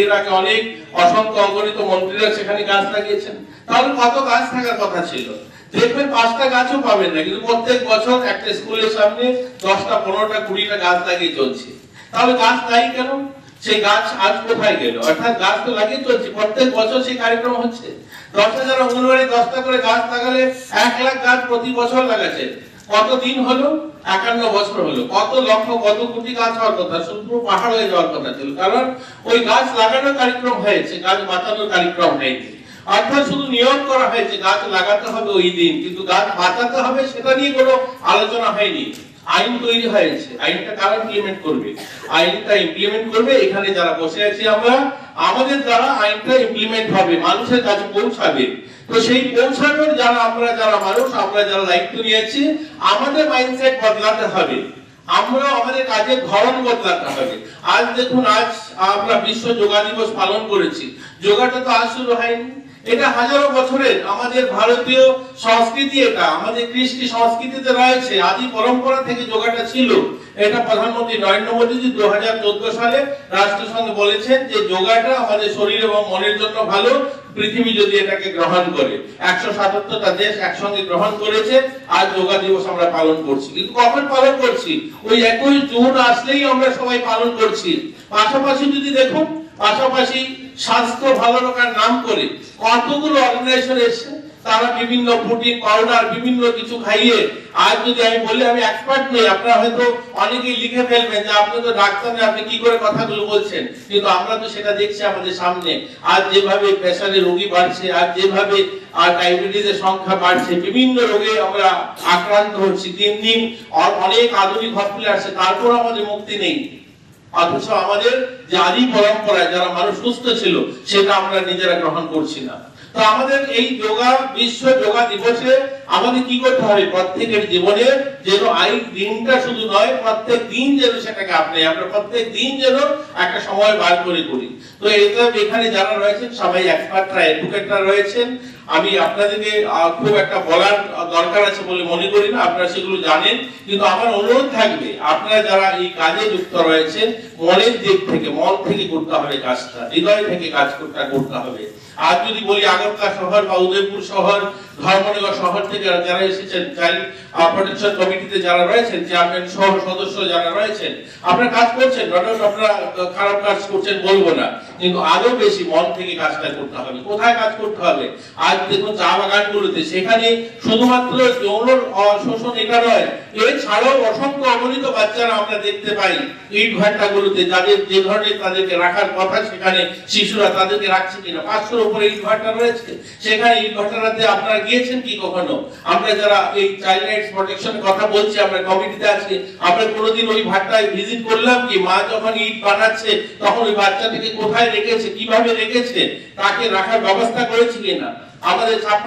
এর আগে অনেক অসংখ্য অগণিত মন্ত্রীরা সেখানে গাছ লাগিয়েছেন। তাহলে কত গাছ থাকার কথা ছিল? দেখবেন পাঁচটা গাছও পাবেন না, কিন্তু প্রত্যেক বছর একটা স্কুলের সামনে দশটা, পনেরোটা, কুড়িটা গাছ লাগিয়ে চলছে। তাহলে গাছ নাই কেন? সেই গাছ আজ কোথায় গেল? অর্থাৎ গাছ তো লাগিয়ে চলছে। প্রত্যেক বছর সেই কার্যক্রম হচ্ছে। দশ হাজার অঙ্গনবাড়ি দশটা করে গাছ লাগালে এক লাখ গাছ প্রতি বছর লাগাচ্ছে। কত দিন হলো? একান্ন বছর হলো। কত লক্ষ, কত কোটি গাছ হওয়ার কথা? শুধু পাহাড় হয়ে যাওয়ার কথা ছিল। কারণ ওই গাছ লাগানোর কার্যক্রম হয়েছে। গাছ বাঁচানোর কার্যক্রম হয়নি অর্থাৎ শুধু নিয়ম করা হয়েছে, গাছ লাগাতে হবে ওই দিন। কিন্তু গাছ বাঁচাতে হবে, সেটা নিয়ে কোনো আলোচনা হয়নি। আইন তৈরি হয়েছে। আইনটা কারা ইমপ্লিমেন্ট করবে? আইনটা ইমপ্লিমেন্ট করবে এখানে যারা বসে আছি আমরা। আমাদের দ্বারা আইনটা ইমপ্লিমেন্ট হবে, মানুষের কাছে পৌঁছাবে। তো সেই পৌঁছানোর যারা আমরা যারা মানুষ, আমরা যারা দায়িত্ব নিয়েছি, আমাদের মাইন্ডসেট বদলাতে হবে। আমরা আমাদের কাজের ধরন বদলাতে হবে। আজ দেখুন, আজ আমরা বিশ্ব যোগা দিবস পালন করেছি। যোগাটা তো আজ শুরু হয়নি। এটা হাজারো বছরের আমাদের ভারতীয় সংস্কৃতি এটা, আমাদের কৃষ্টি সংস্কৃতিতে রয়েছে, আদি পরম্পরা থেকে যোগাটা ছিল। এটা প্রধানমন্ত্রী নরেন্দ্র মোদীজি দু হাজার চোদ্দ সালে রাষ্ট্রসংঘে বলেছেন যে যোগাটা আমাদের শরীর এবং মনের জন্য ভালো, পৃথিবী যদি এটাকে গ্রহণ করে। একশো সাতাত্তরটা দেশ একসঙ্গে গ্রহণ করেছে আর যোগা দিবস আমরা পালন করছি। কিন্তু কখন পালন করছি? ওই একুশ জুন আসলেই আমরা সবাই পালন করছি। পাশাপাশি যদি দেখুন, পাশাপাশি স্বাস্থ্য ভালো রাখার নাম করে কতগুলো অর্গানাইজেশন এসছে? তারা বিভিন্ন প্রোটিন, পাউডার, বিভিন্ন কিছু খাইয়ে আজ যদি আমি বলি আমি এক্সপার্ট নই, আপনারা হয়তো অনেকেই লিখে ফেলবেন যে আপনি তো ডাক্তার না আপনি কি করে কথাগুলো বলছেন? কিন্তু আমরা তো সেটা দেখছি আমাদের সামনে। আজ যেভাবে প্রেসারের রোগী বাড়ছে, আর যেভাবে, আর ডায়াবেটিসের সংখ্যা বাড়ছে, বিভিন্ন রোগে আমরা আক্রান্ত হচ্ছি। দিন দিন অনেক আধুনিক হসপিটাল আসছে তারপর আমাদের মুক্তি নেই। অথচ আমাদের যে আদি পরম্পরায় যারা মানুষ সুস্থ ছিল, সেটা আমরা নিজেরা গ্রহণ করছি না। তো আমাদের এই যোগা, বিশ্ব যোগা দিবসে আমাদের কি করতে হবে? প্রত্যেকের জীবনে যেন দিনটা শুধু নয়, প্রত্যেক দিন যেন সেটাকে আপনি, আমরা প্রত্যেক দিন যেন একটা সময় বার করে করি। তো এটা এখানে যারা রয়েছেন, সবাই এক্সপার্টরা এডুকেটরা রয়েছেন। আমি আপনাদেরকে খুব একটা বলার দরকার আছে বলে মনে করি না, আপনারা সেগুলো জানেন। কিন্তু আমার অনুরোধ থাকবে, আপনারা যারা এই কাজে যুক্ত রয়েছেন, মনের দিক থেকে, মন থেকে করতে হবে কাজটা, হৃদয় থেকে কাজ করতে করতে হবে। আজ যদি বলি আগরতলা শহর বা উদয়পুর শহর, ধর্মনগর শহর থেকে যারা এসেছেন চাইল্ড প্রোটেকশন কমিটিতে যারা রয়েছেন চেয়ারম্যান সহ সদস্য যারা রয়েছেন, আপনারা কাজ করছেন নট আপনারা খারাপ কাজ করছেন বলব না, কিন্তু আরও বেশি মন থেকে কাজটা করতে হবে। কোথায় কাজ করতে হবে? আজ দেখুন চা বাগানগুলোতে, সেখানে শুধুমাত্র যৌন শোষণ এটা নয় এছাড়াও অসংখ্য অগণিত বাচ্চারা আমরা দেখতে পাই যাদের যে ধরনের তাদেরকে রাখার কথা সেখানে শিশুরা তাদেরকে রাখছে কিনা? পাঁচশোর উপরে রয়েছে। সেখানে আপনারা গিয়েছেন কি কখনো? আমরা যারা এই চাইল্ড রাইটস প্রোটেকশন কথা বলছি, আমরা কমিটিতে আছি, আমরা কোনোদিন ওই ভাট্টায় ভিজিট করলাম কি? মা যখন ইট বানাচ্ছে, তখন ওই বাচ্চাটাকে কোথায় রেখেছে, কীভাবে রেখেছে? তাকে রাখার ব্যবস্থা করেছে কিনা? আমাদের